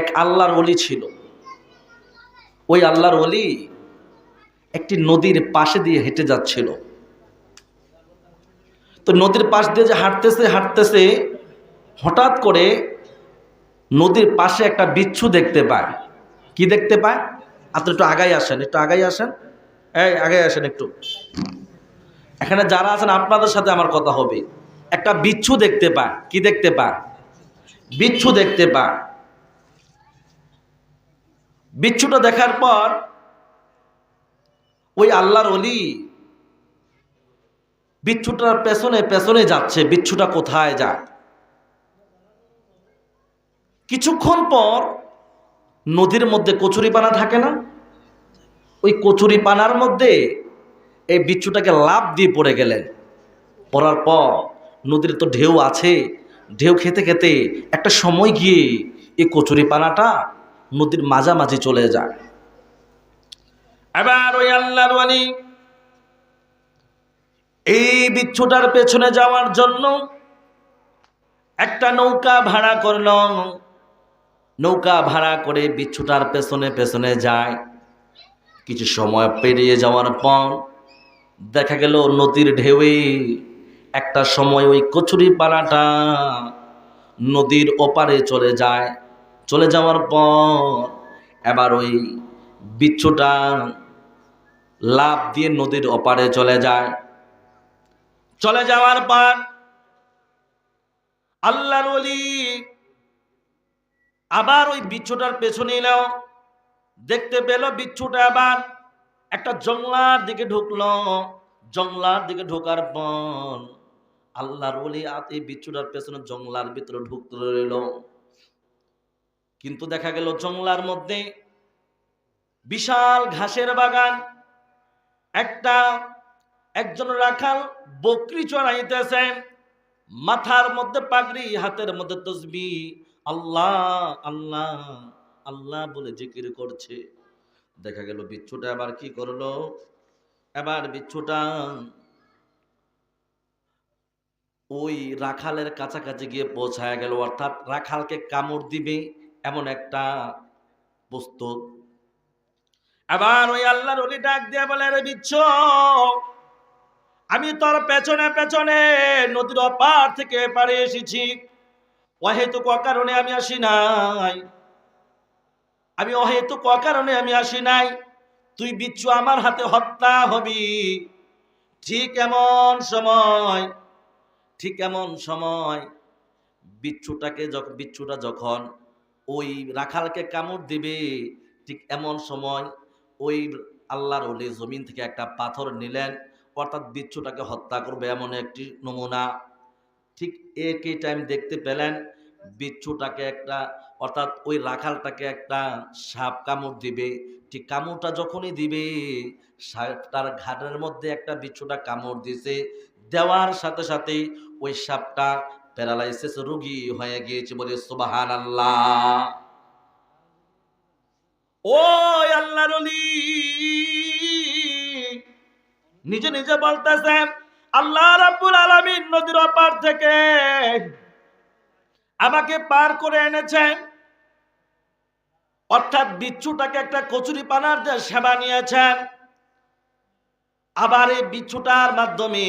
এক আল্লাহর অলি ছিল। ওই আল্লাহর অলি একটি নদীর পাশে দিয়ে হেঁটে যাচ্ছিল। তো নদীর পাশ দিয়ে যে হাঁটতেছে হাঁটতেছে, হঠাৎ করে নদীর পাশে একটা বিচ্ছু দেখতে পায়। কি দেখতে পায়? আপনি একটু আগাই আসেন, একটু আগাই আসেন। এই আগাই আসেন একটু। এখানে যারা আছেন, আপনাদের সাথে আমার কথা হবে। একটা বিচ্ছু দেখতে পায়। কি দেখতে পায়? বিচ্ছু দেখতে পায়। বিচ্ছুটা দেখার পর ওই আল্লাহর অলি বিচ্ছুটার পেছনে পেছনে যাচ্ছে, বিচ্ছুটা কোথায় যায়? কিছুক্ষণ পর নদীর মধ্যে কচুরিপানা থাকে না? ওই কচুরিপানার মধ্যে এই বিচ্ছুটাকে লাভ দিয়ে পড়ে গেলেন। পড়ার পর নদীর তো ঢেউ আছে, ঢেউ খেতে খেতে একটা সময় গিয়ে এই কচুরিপানাটা নদীর মাঝামাঝি চলে যায়। এবার ওই আল্লাহর ওয়ালি এই বিচ্ছুটার পেছনে যাওয়ার জন্য একটা নৌকা ভাড়া করল। নৌকা ভাড়া করে বিচ্ছুটার পেছনে পেছনে যায়। কিছু সময় পেরিয়ে যাওয়ার পর দেখা গেল নদীর ঢেউয়ে একটা সময় ওই কচুরি পানাটা নদীর ওপারে চলে যায়। চলে যাওয়ার পর এবার ওই বিচ্ছুটা লাভ দিয়ে নদীর ওপারে চলে যায়। চলে যাওয়ার পর আল্লাহর অলি আবার ওই বিচ্ছুটার পেছনে এলো। দেখতে পেল বিচ্ছুটা আবার একটা জংলার দিকে ঢুকলো। জংলার দিকে ঢোকার পর আল্লাহর ওলি এই বিচ্ছুটার পেছনে জংলার ভিতরে ঢুকতে রইল। কিন্তু দেখা গেল জংলার মধ্যে বিশাল ঘাসের বাগান, একটা, একজন রাখাল বকরি চড়াইতেছে মাথার মধ্যে পাগড়ি, হাতের মধ্যে তসবি, আল্লাহ আল্লাহ আল্লাহ বলে জিকির করছে। দেখা গেল বিচ্ছুটা আবার কি করল? এবার বিচ্ছুটা ওই রাখালের কাছাকাছি গিয়ে পৌঁছায় গেল, অর্থাৎ রাখালকে কামড় দিবে। এমন একটা বস্তু। আবার ওই আল্লাহর ওলি ডাক দিয়ে বলে রে বিচ্ছু, আমি তোর পেছনে পেছনে নদীর অপার থেকে পারে এসেছি। অহেতুক অকারণে আমি আসি নাই। আমি অহেতুক অকারণে আমি আসি নাই। তুই বিচ্ছু, আমার হাতে হত্যা হবি। ঠিক এমন সময়, ঠিক এমন সময় বিচ্ছুটাকে যখন বিচ্ছুটা যখন ওই রাখালকে কামড় দিবে ঠিক এমন সময় ওই আল্লাহর ওলি জমিন থেকে একটা পাথর নিলেন, অর্থাৎ বিচ্ছুটাকে হত্যা করবে এমন একটি নমুনা। ঠিক একই টাইম দেখতে পেলেন, বিচ্ছুটাকে একটা, অর্থাৎ ওই রাখালটাকে একটা সাপ কামড় দিবে। ঠিক কামড়টা যখনই দিবে সাপটার ঘাটের মধ্যে একটা বিচ্ছুটা কামড় দিছে। দেওয়ার সাথে সাথে ওই সাপটা প্যারালাইসিস রোগী হয়ে গিয়েছে বলে সুবাহান আল্লাহ ওই আল্লাহর অলি নিজে নিজে বলতেছেন, আল্লাহ রাব্বুল আলামিন নদীর অপার থেকে আমাকে পার করে এনেছেন। অর্থাৎ বিচ্ছুটাকে একটা কচুরি পানার সেবা নিয়েছেন। আবার এই বিচ্ছুটার মাধ্যমে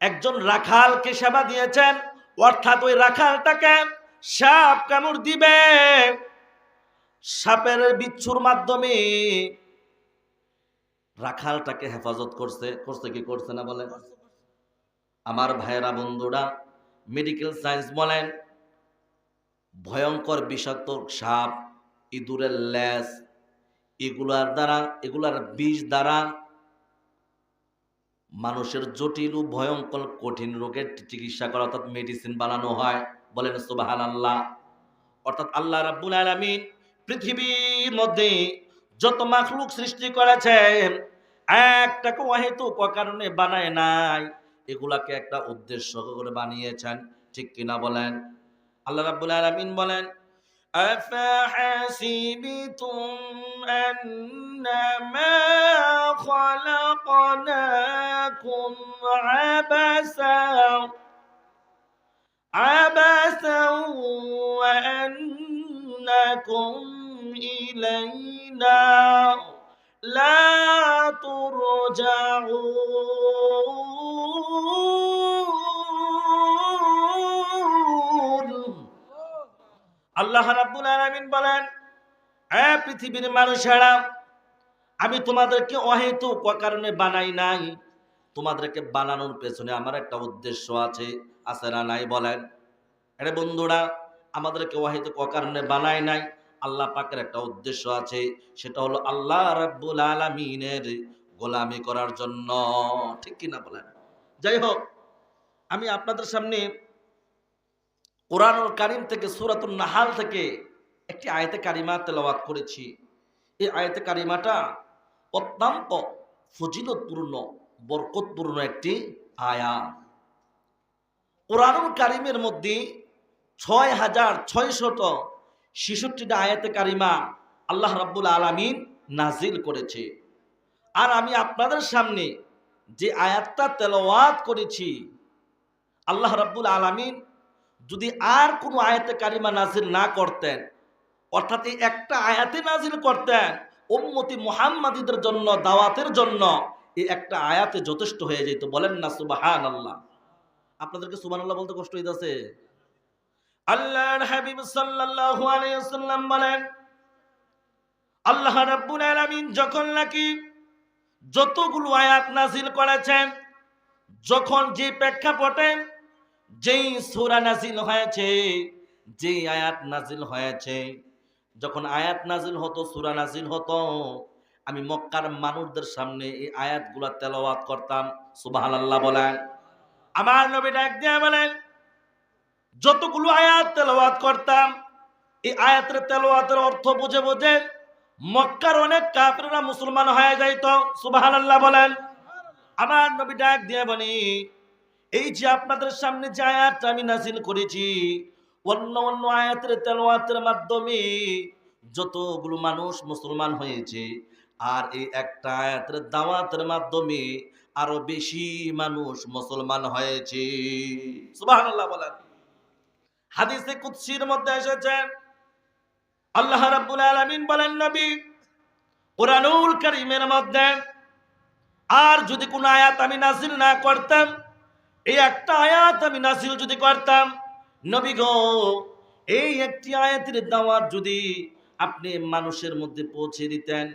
একজন রাখালকে সেবা দিয়েছেন। অর্থাৎ ওই রাখালটাকে সাপ কামড় দিবে। সাপের বিচ্ছুর মাধ্যমে রাখালটাকে হেফাজত করছে। করছে কি? করছে না বলেন? আমার ভাইয়েরা, বন্ধুরা মেডিকেল সায়েন্স বলেন, ভয়ঙ্কর বিষাক্ত সাপ, ইঁদুরের ল্যাস এগুলার দ্বারা, এগুলার বিষ দ্বারা মানুষের জটিল ও ভয়ঙ্কর কঠিন রোগের চিকিৎসা করা অর্থাৎ মেডিসিন বানানো হয় বলেন সুবাহান আল্লাহ অর্থাৎ আল্লাহ রাব্বুল আলামিন পৃথিবীর মধ্যে যত মাখলুক সৃষ্টি করেছেন একটাকে অহেতুক কারণে বানায় নাই এগুলাকে একটা উদ্দেশ্য করে বানিয়েছেন ঠিক কিনা বলেন আল্লাহ রাব্বুল আলামিন বলেন أفحسبتم أنما خلقناكم عبثا عبثا وأنكم إنكم إلينا لا ترجعون আল্লাহ রাব্বুল আলামিন বলেন এ পৃথিবীর মানুষেরা আমি তোমাদেরকে অহেতুক কারণে বানাই নাই তোমাদেরকে বানানোর পেছনে আমার একটা উদ্দেশ্য আছে আছে না নাই বলেন? আরে বন্ধুরা, আমাদেরকে অহেতুক কারণে বানাই নাই, আল্লাহ পাকের একটা উদ্দেশ্য আছে, সেটা হলো আল্লাহ রাব্বুল আলামিনের গোলামি করার জন্য। ঠিক কিনা বলেন? যাই হোক, আমি আপনাদের সামনে কোরআনুল কারিম থেকে, সূরাতুন নাহাল থেকে একটি আয়তে কারিমা তেলাওয়াত করেছি। এই আয়তে কারিমাটা অত্যন্ত ফজিলতপূর্ণ। বরকতপূর্ণ একটি আয়া। কোরআনুল কারিমের মধ্যে ছয় হাজার ছয়শত ছেষট্টিটা আয়াতে কারিমা আল্লাহ রাব্বুল আলামিন নাজিল করেছে। আর আমি আপনাদের সামনে যে আয়াতটা তেলাওয়াত করেছি, আল্লাহ রাব্বুল আলামিন যদি আর কোনো আয়াতে কারিমা নাজিল না করতেন, অর্থাৎ একটা আয়াতে নাজিল করতেন, উম্মতি মুহাম্মাদীদের জন্য, দাওয়াতের জন্য এই একটা আয়াতে যথেষ্ট হয়ে যেত বলেন না সুবাহান আল্লাহ আপনাদেরকে সুবান আল্লাহ বলতে কষ্ট হইতেছে? আল্লাহর হাবিব সাল্লাল্লাহু আলাইহি ওয়াসাল্লাম বলেন, আল্লাহ রাব্বুল আলামিন যখন নাকি যতগুলো আয়াত নাজিল করেছেন, যখন যে প্রেক্ষাপটে যেই সূরা নাজিল হয়েছে যে আয়াত নাজিল হয়েছে, যখন আয়াত নাজিল হতো, সূরা নাজিল হতো আমি মক্কার মানুষদের সামনে এই আয়াতগুলো তেলাওয়াত করতাম, সুবহানাল্লাহ বলেন। আমার নবী ডাক দিয়ে বলেন, যতগুলো আয়াত তেলাওয়াত করতাম, এই আয়াতের তেলাওয়াতের অর্থ বুঝে বুঝে মক্কার অনেক কাফেররা মুসলমান হয়ে যাইতো, সুবহানাল্লাহ বলেন। আমার নবী ডাক দিয়ে বলি, এই যে আপনাদের সামনে যে আয়াতটা আমি নাজিল করেছি, অন্য অন্য আয়াতের তেলাওয়াতের মাধ্যমে যতগুলো মানুষ মুসলমান হয়েছে আর এই একটা আয়াতের দাওয়াতের মাধ্যমে আরও বেশি মানুষ মুসলমান হয়েছে। সুবহানাল্লাহ বলেন। হাদিসে কুদসির মধ্যে এসেছে, আল্লাহ রাব্বুল আলামিন বলেন, নবী, কোরআনুল কারীমের মধ্যে আর যদি কোন আয়াত আমি নাজিল না করতাম, এই একটা আয়াত আমি নাজিল যদি করতাম, নবী গো, এই একটি আয়াতের দাওয়াত যদি আপনি মানুষের মধ্যে পৌঁছে দিতেন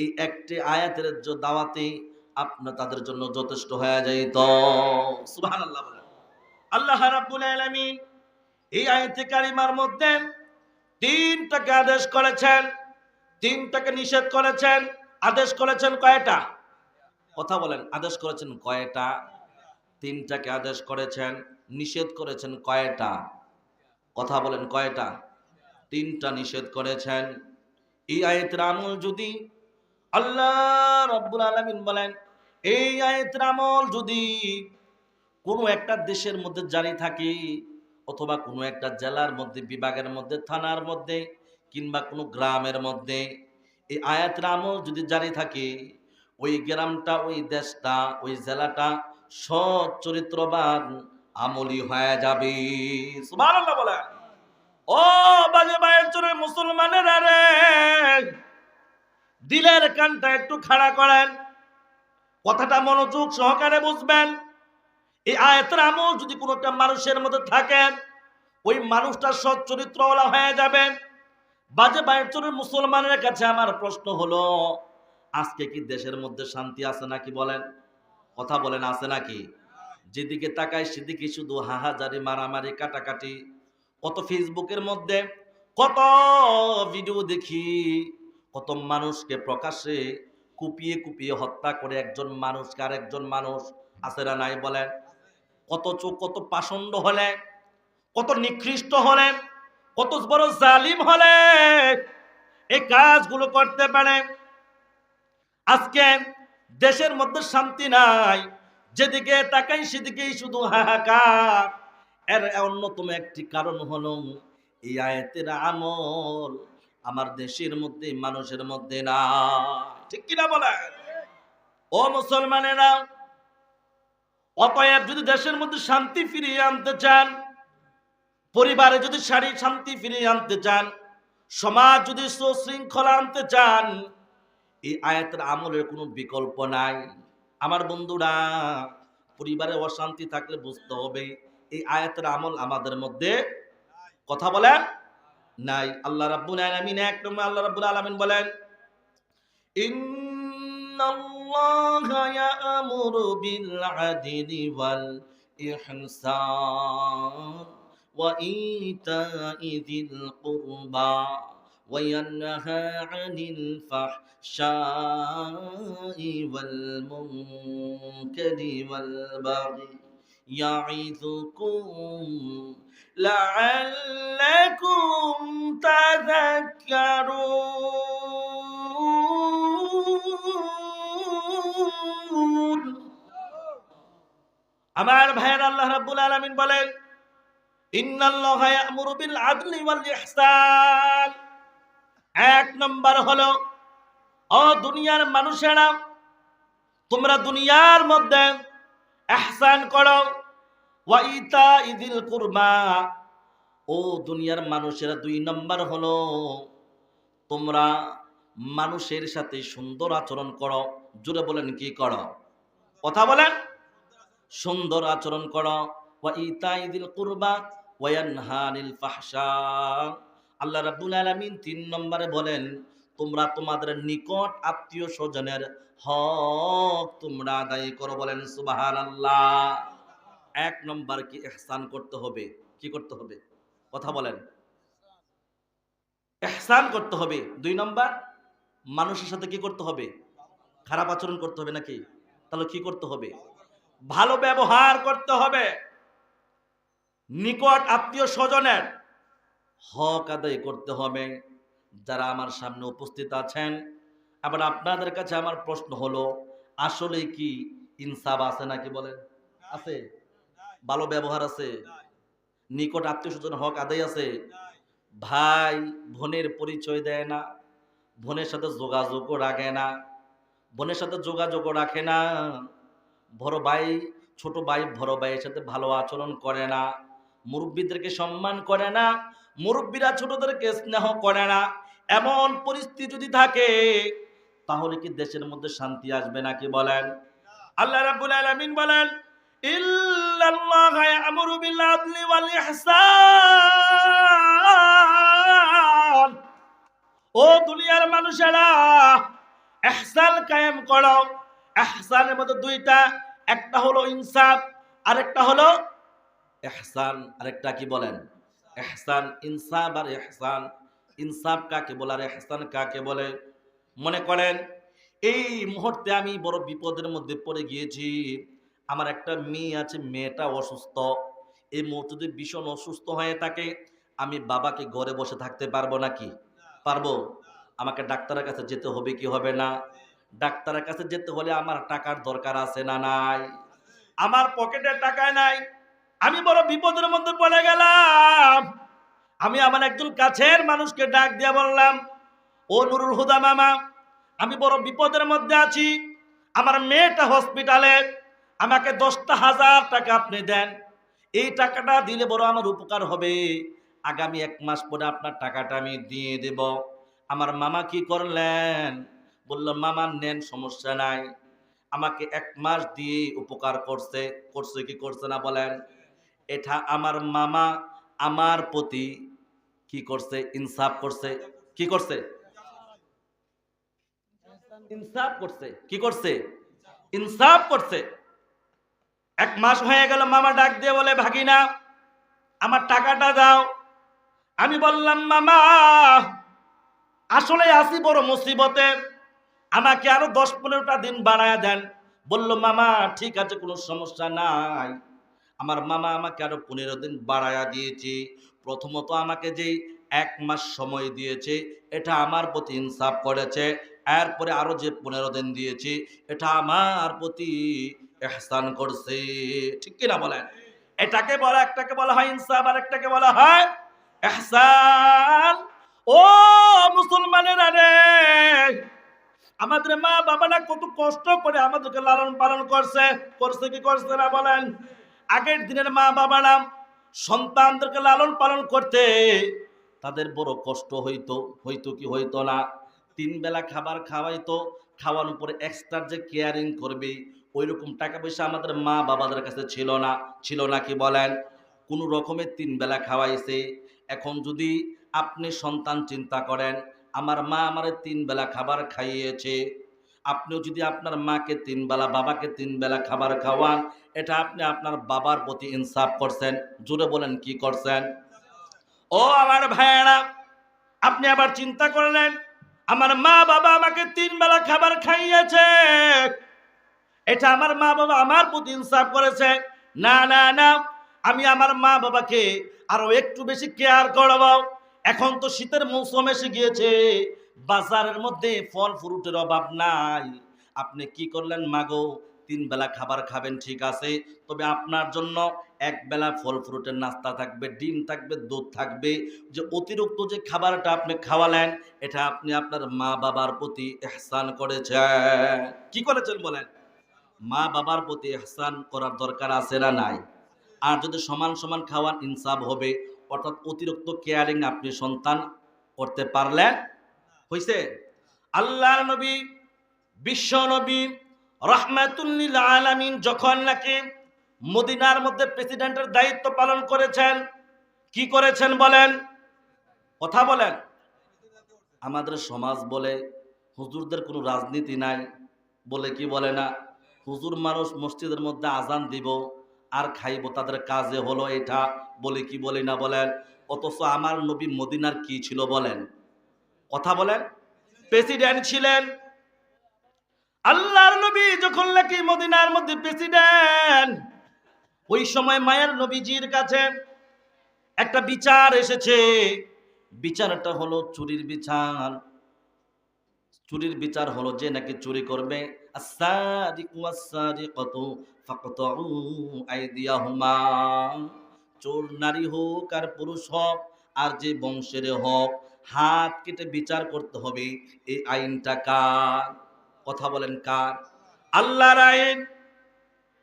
এই একটি আয়াতের দাওয়াতে আপনার তাদের জন্য যথেষ্ট হয়ে যাইত। সুবহানাল্লাহ বলেন। আল্লাহ রাব্বুল আলামিন এই আয়াতে কারিমার মধ্যে তিনটাকে আদেশ করেছেন, তিনটাকে নিষেধ করেছেন, আদেশ করেছেন কয়টা? কথা বলেন, আদেশ করেছেন কয়টা? তিনটাকে আদেশ করেছেন, নিষেধ করেছেন কয়টা? কথা বলেন কয়টা? তিনটা নিষেধ করেছেন। এই আয়াতের আমল যদি আল্লাহ রব্বুল আলামিন বলেন, এই আয়াতের আমল যদি কোনো একটা দেশের মধ্যে জারি থাকে, অথবা কোনো একটা জেলার মধ্যে, বিভাগের মধ্যে, থানার মধ্যে, কিংবা কোনো গ্রামের মধ্যে, এই আয়াতের আমল যদি জারি থাকে, ওই গ্রামটা, ওই দেশটা, ওই জেলাটা সৎ চরিত্রবান আমলি হয়ে যাবে। বলেন। ও বাজে ভাইয়ের চোরে মুসলমানের দিলের কানটা একটু খাড়া করেন। কথাটা মনোযোগ সহকারে বুঝবেন। এই আয়াতের আমল যদি কোনো একটা মানুষের মধ্যে থাকেন ওই মানুষটা সৎ চরিত্রওয়ালা হয়ে যাবে বাজে বাইরের মুসলমানের কাছে আমার প্রশ্ন হলো, আজকে কি দেশের মধ্যে শান্তি আছে নাকি বলেন? কথা বলেন, আছে নাকি? যেদিকে তাকাই সেদিকে শুধু হাহাজারি, মারামারি, কাটাকাটি। কত ফেসবুকের মধ্যে, কত ভিডিও দেখি। কত মানুষকে প্রকাশ্যে কুপিয়ে কুপিয়ে হত্যা করে একজন মানুষকে আর একজন মানুষ আছে না নাই বলেন? কত চোখ, কত পাষণ্ড হলে কত নিকৃষ্ট হলে কত বড় জালিম হলে এই কাজগুলো করতে পারে। আজকে দেশের মধ্যে শান্তি নাই, যেদিকে তাকাই সেদিকেই শুধু হাহাকার। এর অন্যতম একটি কারণ হলো এই আয়াতের আমল। আমার দেশের মধ্যে, মানুষের মধ্যে না। ঠিক কিনা বলেন? ও মুসলমানেরা, অতএব যদি দেশের মধ্যে শান্তি ফিরিয়ে আনতে চান, পরিবারে যদি সারি শান্তি ফিরিয়ে আনতে চান, সমাজ যদি সুশৃঙ্খলা আনতে চান, এই আয়াতের আমলের কোনো বিকল্প নাই। আমার বন্ধুরা, পরিবারে অশান্তি থাকলে বুঝতে হবে, এই আয়াতের আমল আমাদের মধ্যে কথা বলেন। নাই। আল্লাহ রাব্বুল আলামিন এক নম্বর আল্লাহ রাব্বুল আলামিন বলেন, ইন্নাল্লাহা ইয়া'মুরু বিল আদলি ওয়াল ইহসান ওয়া ইতা'i যিল কুরবা ফাহশা'i ওয়াল মুনকারি ওয়াল বাগি يعظكم لعلكم تذكرون আমার ভাইয়ের আল্লাহ রাব্বুল আলামিন বলেন ইন্নাল্লাহা ইয়া'মুরু বিল আদলি ওয়াল ইহসান এক নম্বর হলো ও দুনিয়ার মানুষেরা তোমরা দুনিয়ার মধ্যে এহসান করো ওয়া ইতা ইদিল কুরবা ও দুনিয়ার মানুষেরা দুই নম্বর হলো, তোমরা মানুষের সাথে সুন্দর আচরণ করো। জুড়ে বলেন কি করো? কথা বলেন। সুন্দর আচরণ করো। ওয়া ইতা ইদিল কুরবা ওয়ানহানিল ফাহশা। আল্লাহ রাব্বুল আলামিন তিন নম্বরে বলেন, তোমরা তোমাদের নিকট আত্মীয় স্বজনের হক তোমরা আদায় করো বলেন সুবহানাল্লাহ। এক নম্বর কি ইহসান করতে হবে? কি করতে হবে? কথা বলেন। ইহসান করতে হবে। দুই নম্বর, মানুষের সাথে কি করতে হবে? খারাপ আচরণ করতে হবে নাকি? তাহলে কি করতে হবে? ভালো ব্যবহার করতে হবে। নিকট আত্মীয় স্বজনের হক আদায় করতে হবে। যারা আমার সামনে উপস্থিত আছেন, আবার আপনাদের কাছে আমার প্রশ্ন হলো, আসলে কি ইনসাফ আছে নাকি বলেন? আছে। ভালো ব্যবহার আছে। নিকট আত্মীয় স্বজন হক আদায় আছে। ভাই বোনের পরিচয় দেয় না। বোনের সাথে যোগাযোগও রাখে না। বোনের সাথে যোগাযোগও রাখে না। বড় ভাই, ছোট ভাই বড় ভাইয়ের সাথে ভালো আচরণ করে না। মুরব্বীদেরকে সম্মান করে না। মুরব্বীরা ছোটদেরকে স্নেহ করে না। এমন পরিস্থিতি যদি থাকে, তাহলে কি দেশের মধ্যে শান্তি আসবে নাকি বলেন? আল্লাহ রাব্বুল আলামিন বলেন ইল্লাল্লাহা ইয়া'মুরু বিল আদলি ওয়াল ইহসান ও দুনিয়ার মানুষেরা, ইহসান কায়েম করো। ইহসানের মধ্যে দুইটা, একটা হলো ইনসাফ, আরেকটা হলো ইহসান। আরেকটা কি বলেন? ইহসান, ইনসাফ আর ইহসান। ইনসাফ কাকে বলে আর ইহসান কাকে বলে? মনে করেন, এই মুহূর্তে আমি বড় বিপদের মধ্যে পড়ে গিয়েছি। আমার একটা মেয়ে আছে, মেয়েটা অসুস্থ। এই মুহূর্তে যদি ভীষণ অসুস্থ হয়ে থাকে, আমি বাবাকে ঘরে বসে থাকতে পারব নাকি? পারব। আমাকে ডাক্তারের কাছে যেতে হবে কি হবে না? ডাক্তারের কাছে যেতে হলে আমার টাকার দরকার আছে না নাই? আমার পকেটে টাকায় নাই। আমি বড় বিপদের মধ্যে পড়ে গেলাম। আমি আমার একজন কাছের মানুষকে ডাক দিয়ে বললাম, ও নুরুল হুদা মামা, আমি বড় বিপদের মধ্যে আছি। আমার মেয়েটা হসপিটালে আমাকে দশটা হাজার টাকা আপনি দেন। এই টাকাটা দিলে বড় আমার উপকার হবে। আগামী এক মাস পরে আপনার টাকাটা আমি দিয়ে দেব। আমার মামা কি করলেন? বললাম মামা, নেন, সমস্যা নাই। আমাকে এক মাস দিয়ে উপকার করছে। করছে কি করছে না বলেন? এটা আমার মামা আমার প্রতি কি করছে? ইনসাফ করছে। কি করছে? ইনসাফ করছে। কি করছে? ইনসাফ করছে। এক মাস হয়ে গেল মামা ডাক দিয়ে বলে, ভাগিনা, আমার টাকাটা দাও। আমি বললাম, মামা, আসলে আসি বড় মুসিবতে। আমাকে আরও দশ পনেরোটা দিন বাড়ায় দেন। বলল, মামা, ঠিক আছে, কোনো সমস্যা নাই। আমার মামা আমাকে আরও পনেরো দিন বাড়ায়া দিয়েছে। প্রথমত আমাকে যেই এক মাস সময় দিয়েছে, এটা আমার প্রতি ইনসাফ করেছে। এরপরে আরও যে পনেরো দিন দিয়েছে, এটা আমার প্রতি এহসান করছে। ঠিক কিনা বলেন? এটাকে বলা, একটাকে বলা হয় ইনসাফ আর একটাকে বলা হয় এহসান। ও মুসলমানের রে, আমাদের মা বাবারা কত কষ্ট করে আমাদেরকে লালন পালন করছে। করছে কি করছে না বলেন? আগের দিনের মা বাবারা সন্তানদেরকে লালন পালন করতে, তাদের বড় কষ্ট হইতো হইতো কি হইতো না। তিন বেলা খাবার খাওয়াইতো, খাওয়ানোর পরে এক্সট্রা যে কেয়ারিং করবে ওই রকম টাকা পয়সা আমাদের মা বাবাদের কাছে ছিল না ছিল না কি বলেন? কোনো রকমের তিন বেলা খাওয়াইছে। এখন যদি আপনি সন্তান চিন্তা করেন, আমার মা আমার তিন বেলা খাবার খাইয়েছে। আপনিও যদি আপনার মাকে তিন বেলা, বাবাকে তিন বেলা খাবার খাওয়ান, এটা আপনি আপনার বাবার প্রতি ইনসাফ করছেন। জুড়ে বলেন কি করছেন? ও আমার ভাইয়েরা, আপনি আবার চিন্তা করলেন, আমার মা বাবা আমাকে তিন বেলা খাবার খাইয়েছে। এটা আমার মা বাবা আমার প্রতি ইনসাফ করেছে। না না না, আমি আমার মা বাবাকে আরও একটু বেশি কেয়ার করব। এখন তো শীতের মৌসুম এসে গিয়েছে, বাজারের মধ্যে ফল ফ্রুটের অভাব নাই। আপনি কি করলেন মাগো? তিন বেলা খাবার খাবেন, ঠিক আছে, তবে আপনার জন্য এক বেলা ফল ফ্রুটের নাস্তা থাকবে, ডিম থাকবে, দুধ থাকবে। যে অতিরিক্ত যে খাবারটা আপনি খাওয়ালেন, এটা আপনি আপনার মা বাবার প্রতি এহসান করেছেন। কি করেছেন বলেন? মা বাবার প্রতি এহসান করার দরকার আছে না নাই? আর যদি সমান সমান খাওয়ান ইনসাফ হবে, অর্থাৎ অতিরিক্ত কেয়ারিং আপনি সন্তান করতে পারলেন হইছে? আল্লাহর নবী, বিশ্ব নবী রহমাতুল্লিল আলামিন যখন নাকি মদিনার মধ্যে প্রেসিডেন্টের দায়িত্ব পালন করেছেন, কি করেছেন বলেন? কথা বলেন। আমাদের সমাজ বলে, হুজুরদের কোনো রাজনীতি নাই বলে কি বলে না? হুজুর মানুষ মসজিদের মধ্যে আজান দিব, আর খাইব, তাদের কাজে হলো এটা, বলে কি বলি না বলেন। অথচ আমার নবী মদিনার কি ছিল বলেন? কথা বলেন। প্রেসিডেন্ট ছিলেন। আল্লাহর নবী যখন নাকি মদিনার মধ্যে প্রেসিডেন্ট, ওই সময় মায়ের নবীজির কাছে একটা বিচার এসেছে। বিচারটা হলো চুরির বিচার। চুরির বিচার হলো যে নাকি চুরি করবে চোর নারী হোক আর পুরুষ হোক, আর যে বংশের হোক, হাত কেটে বিচার করতে হবে এই আইনটা কার? কথা বলেন কার? আল্লাহর আইন।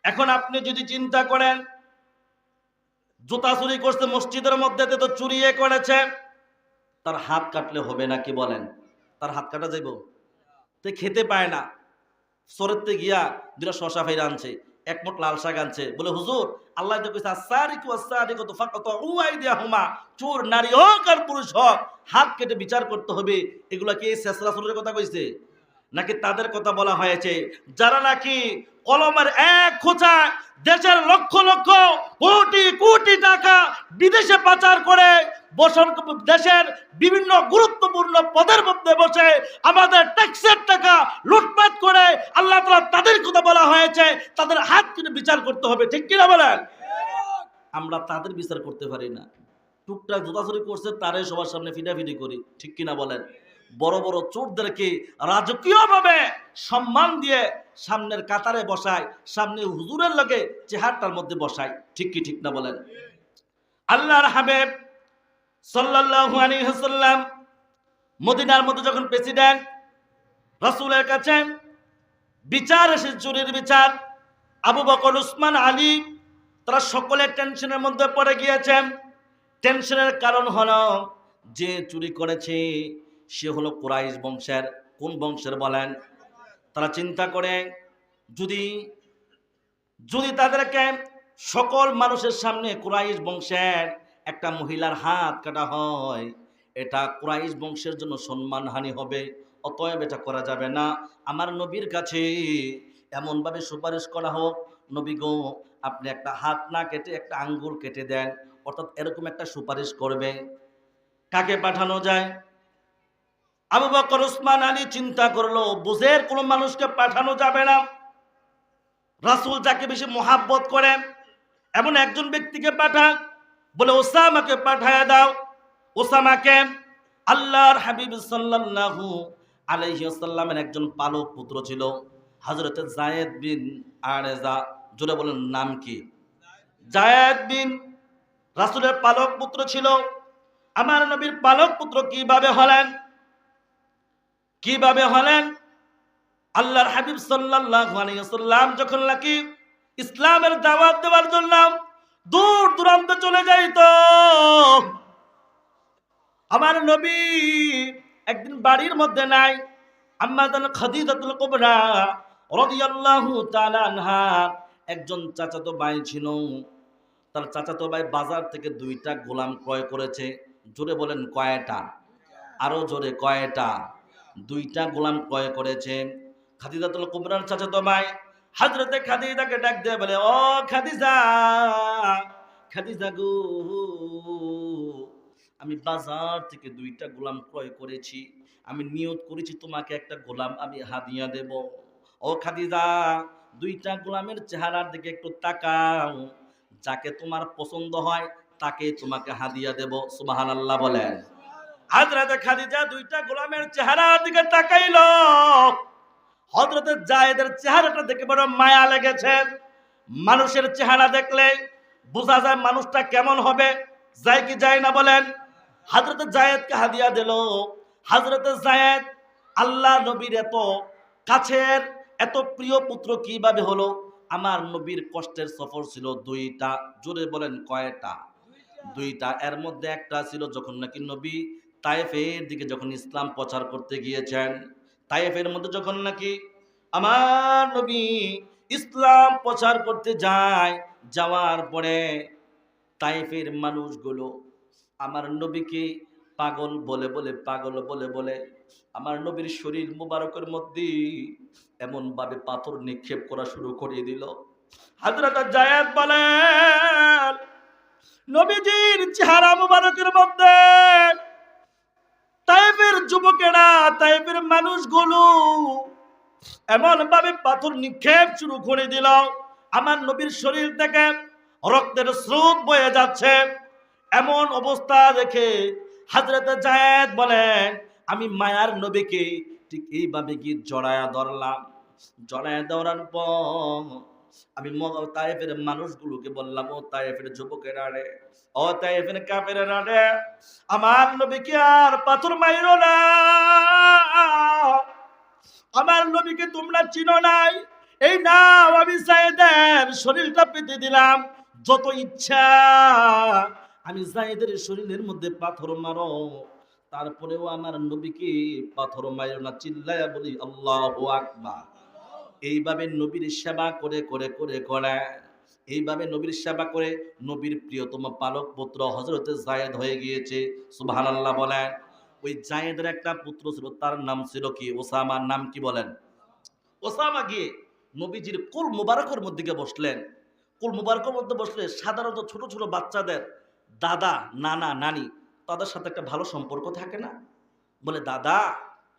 এখন আপনি যদি চিন্তা করেন, জুতা চুরি করছে মসজিদের মধ্যে তো চুরিয়ে করেছে, তার হাত কাটলে হবে না কি বলেন? তার হাত কাটা যাইব? তো খেতে পায় না। সরেতে গিয়া দুটা শশা ফাইরা আনছে, এক মোট লাল শাক আনছে। বলে, হুজুর, আল্লাহ তো কইছে আসারিকু আসারিকু ফাকাতু চোর, নারী হোক আর পুরুষ হোক, হাত কেটে বিচার করতে হবে। এগুলা কি সুরের কথা কইছে? নাকি তাদের কথা বলা হয়েছে? যারা নাকি কলমের এক খোঁচা দেশের লক্ষ লক্ষ কোটি কোটি টাকা বিদেশে পাচার করে বসন দেশের বিভিন্ন গুরুত্বপূর্ণ পদের মধ্যে বসে আমাদের ট্যাক্সের টাকা লুটপাট করে আল্লাহ তালা তাদের কথা বলা হয়েছে, তাদের হাত কিনে বিচার করতে হবে, ঠিক কিনা বলেন? আমরা তাদের বিচার করতে পারি না। টুকটাক জোতাচুরি করছে, তারে সবার সামনে ফিডাফিডি করি, ঠিক কিনা বলেন? বড় বড় চোরদেরকে রাজকীয়ভাবে সম্মান দিয়ে সামনের কাতারে বসায়, সামনে হুজুরের লগে চেহারটার মধ্যে বসায়। ঠিক কি ঠিক না বলেন? আল্লাহর হাবিব ওয়াসাল্লাম মদিনার মধ্যে যখন প্রেসিডেন্ট রাসূলের কাছে বিচার এসে চুরির বিচার, আবু বকর, উসমান, আলী, তারা সকলে টেনশনের মধ্যে পড়ে গিয়েছেন। টেনশনের কারণ হলো যে চুরি করেছে, সে হলো কুরাইশ বংশের। কোন বংশের বলেন? তারা চিন্তা করে, যদি যদি তাদেরকে সকল মানুষের সামনে কুরাইশ বংশের একটা মহিলার হাত কাটা হয়, এটা কুরাইশ বংশের জন্য সম্মানহানি হবে, অতএব এটা করা যাবে না। আমার নবীর কাছে এমনভাবে সুপারিশ করা হোক, নবী গো, আপনি একটা হাত না কেটে একটা আঙ্গুল কেটে দেন, অর্থাৎ এরকম একটা সুপারিশ করবে। কাকে পাঠানো যায়? আবু বকর, উসমান আলী চিন্তা করল, বুঝের কোনো মানুষকে পাঠানো যাবে না। রাসূল যাকে বেশি মোহাব্বত করেন এমন একজন ব্যক্তিকে পাঠান, বলে, ওসামাকে পাঠায় দাও। ওসামাকে আল্লাহর হাবিব সাল্লাল্লাহু আলাইহি ওয়াসাল্লামের একজন পালক পুত্র ছিল, হযরতে জায়েদ বিন আরেজা। জোরে বলেন, নাম কি? জায়েদ বিন রাসূলের পালক পুত্র ছিল। আমার নবীর পালক পুত্র কীভাবে হলেন? কীভাবে হলেন? আল্লাহর হাবিব আলাইহি যখন নাকি ইসলামের দাওয়াত দেওয়ার জন্য দূর দূরান্তে চলে যাইত, আমার নবী একদিন বাড়ির মধ্যে নাই আম্মা একজন চাচাতো ভাই ছিল। তার চাচাতো ভাই বাজার থেকে দুইটা গোলাম ক্রয় করেছে, জোরে বলেন কয়টা? আরও জোরে কয়টা? দুইটা গোলাম ক্রয় করেছে। খাদিজাতুল কুবরার চাচাতো ভাই হযরতে খাদিজাকে ডাক দিয়ে বলে, ও খাদিজা খাদিজা গো, আমি বাজার থেকে দুইটা গোলাম ক্রয় করেছি। আমি নিয়ত করেছি তোমাকে একটা গোলাম, আমি হাদিয়া দেব। ও খাদিজা, দুইটা গোলামের চেহারার দিকে একটু তাকাও। যাকে তোমার পছন্দ হয় তাকে তোমাকে হাদিয়া দেব। সুবাহান আল্লাহ বলেন। হাজরাতে খাদিজা দুইটা গোলামের চেহারার দিকে তাকাইল। হজরতে জায়েদের চেহারাটা দেখে বড় মায়া লেগেছে। মানুষের চেহারা দেখলে বোঝা যায় মানুষটা কেমন হবে। যায় কি যায় না বলেন? হাজরতে জায়েদকে হাদিয়া দিল। হাজরতে জায়েদ আল্লাহ নবীর এত কাছের, এত প্রিয় পুত্র কীভাবে হলো? আমার নবীর কষ্টের সফর ছিল দুইটা। জোরে বলেন কয়টা? দুইটা। এর মধ্যে একটা ছিল যখন নাকি নবী তায়েফের দিকে যখন ইসলাম প্রচার করতে গিয়েছেন, তায়েফের মধ্যে যখন নাকি আমার নবী ইসলাম প্রচার করতে যায়, যাওয়ার পরে তাইফের মানুষগুলো আমার নবীকে পাগল বলে বলে, পাগল বলে বলে আমার নবীর শরীর মুবারকের মধ্যে এমন ভাবে পাথর নিক্ষেপ করা শুরু করে দিল। হাজরত জায়াত বলেন, নবীজির চেহারা মুবারকের মধ্যে তাইফের যুবকেরা তাইফের মানুষগুলো এমন ভাবে পাথর নিক্ষেপ শুরু করে দিল। আমার নবীর শরীর থেকে রক্তের স্রোত বয়ে যাচ্ছে। এমন অবস্থা দেখে হাজরতে জায়েদ বলেন আমি মায়ার নবীকে ঠিক এইভাবে গিয়ে জড়ায়া ধরলাম। জড়ায়া ধরার পর আমি তায়েফের মানুষগুলোকে বললাম, ও তায়েফের যুবকের আরে ও তায়েফের কাপের আরে আমার নবীকে আর পাথর মাইরো না। আমার নবীকে তোমরা চিনো নাই। এই নাও, আমি সাইদের শরীরটা পেতে দিলাম, যত ইচ্ছা। আমি জায়েদের শরীরের মধ্যে পাথর মারো, তারপরেও আমার নবীকে পাথর মারো না চিল্লায়া বলি, আল্লাহ আকবার। এইভাবে নবীর সেবা করে করে করে করে। এইভাবে নবীর সেবা করে নবীর প্রিয়তম পালক পুত্র হজরতে জায়েদ হয়ে গিয়েছে। সুবহান আল্লাহ বলেন। ওই জায়েদের একটা পুত্র ছিল, তার নাম ছিল কি? ওসামার নাম কি বলেন? ওসামা গিয়ে নবীজির কুল মুবারকের মধ্যে গিয়ে বসলেন। কুল মুবারকের মধ্যে বসলে সাধারণত ছোট ছোট বাচ্চাদের দাদা, নানা, নানি, তাদের সাথে একটা ভালো সম্পর্ক থাকে না? বলে, দাদা,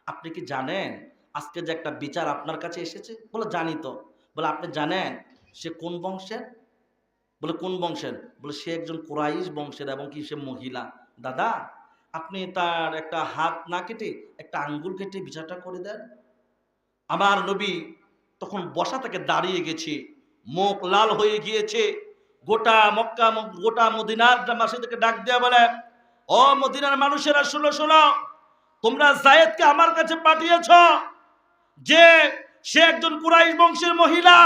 আপনি কি জানেন আজকে যে একটা বিচার আপনার কাছে এসেছে? বলে, জানি তো। বলে, আপনি জানেন সে কোন বংশের? বলে, কোন বংশের? বলে, সে একজন কোরাইশ বংশের এবং কি সে মহিলা? দাদা, আপনি তার একটা হাত না কেটে একটা আঙ্গুল কেটে বিচারটা করে দেন। আমার নবী তখন বসা থেকে দাঁড়িয়ে গেছে। মুখ লাল হয়ে গিয়েছে। গোটা মক্কা, গোটা মদিনার মাসে থেকে ডাক দেওয়া বলে, ও মদিনার মানুষেরা, শুনো, শোনো, তোমরা জায়েদকে আমার কাছে পাঠিয়েছ। যে সে একজন কুরাইশ বংশের মহিলা,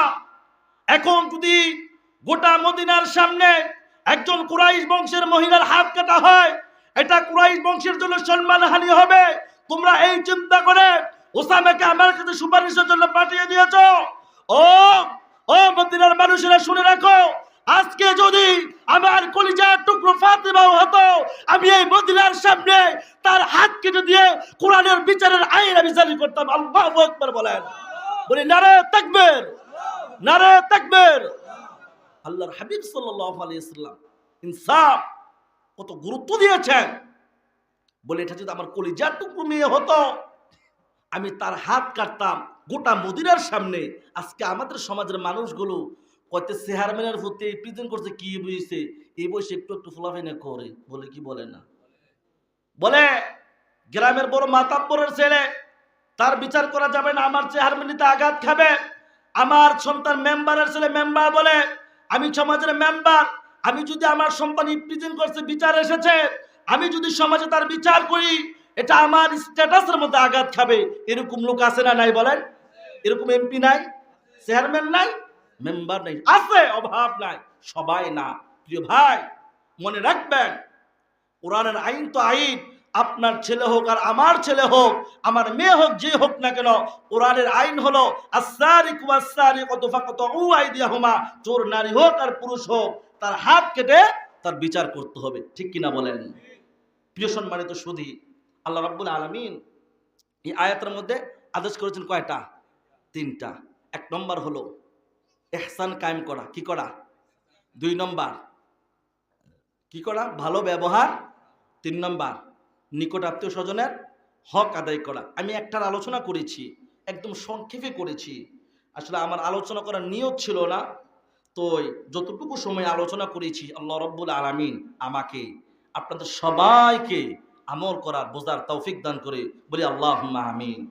এখন যদি গোটা মদিনার সামনে একজন কুরাইশ বংশের মহিলার হাত কাটা হয়, এটা কুরাইশ বংশের জন্য সম্মানহানি হবে। তোমরা এই চিন্তা করে ওসামাকে আমার কাছে সুপারিশের জন্য পাঠিয়ে দিয়েছ। ও ও মদিনার মানুষেরা শুনে রাখো আজকে যদি আমার কলিজার টুকরো ফাতেমাও হতো, আমি এই মদিনার সামনে তার হাত কেটে দিয়ে কোরআনের বিচারের আইন আমি জারি করতাম। আল্লাহ আকবার বলেন। বলি, নারে তাকবীর নারে তাকবীর। আল্লাহর হাবিব সাল্লাল্লাহু আলাইহি সাল্লাম ইনসাফ কত গুরুত্ব দিয়েছেন। বলে, এটা যদি আমার কলিজার টুকরো মেয়ে হতো, আমি তার হাত কাটতাম গোটা মদিনার সামনে। আজকে আমাদের সমাজের মানুষগুলো কয়তে চেয়ারম্যানের প্রতি প্রেজেন্ট করছে কি বুঝছে? এই বয়সে একটু একটু ফোলাফেনা করে, বলে কি বলে না? বলে, গ্রামের বড় মাতাব্বরের ছেলে, তার বিচার করা যাবে না, আমার চেয়ারম্যানিতে আঘাত খাবে। আমার সন্তান মেম্বারের ছেলে মেম্বার বলে, আমি সমাজের মেম্বার, আমি যদি আমার সন্তান প্রেজেন্ট করছে, বিচার এসেছে, আমি যদি সমাজে তার বিচার করি, এটা আমার স্ট্যাটাসের মধ্যে আঘাত খাবে। এরকম লোক আছে না নাই বলেন? এরকম এমপি নাই? চেয়ারম্যান নাই? মেম্বার নাই, আছে, অভাব নাই, সবাই না। প্রিয় ভাই, মনে রাখবেন, কোরআনের আইন তো আইন, আপনার ছেলে হোক আর আমার ছেলে হোক, আমার মেয়ে হোক, যে হোক না কেন, কোরআনের আইন হলো চোর নারী হোক আর পুরুষ হোক, তার হাত কেটে তার বিচার করতে হবে, ঠিক কিনা বলেন? প্রিয় সম্মানিত সুধী, আল্লাহ রাব্বুল আলামিন এই আয়াতের মধ্যে আদেশ করেছেন কয়টা? তিনটা। এক নম্বর হলো এহসান কায়েম করা। কি করা? দুই নম্বর। কি করা? ভালো ব্যবহার। তিন নম্বর। নিকট আত্মীয় স্বজনের হক আদায় করা। আমি একটার আলোচনা করেছি, একদম সংক্ষেপে করেছি। আসলে আমার আলোচনা করার নিয়ত ছিল না। তো যতটুকু সময় আলোচনা করেছি, আল্লাহ রব্বুল আলামিন আমাকে, আপনাদের সবাইকে আমল করার, বোঝার তৌফিক দান করে বলি আল্লাহ আমিন।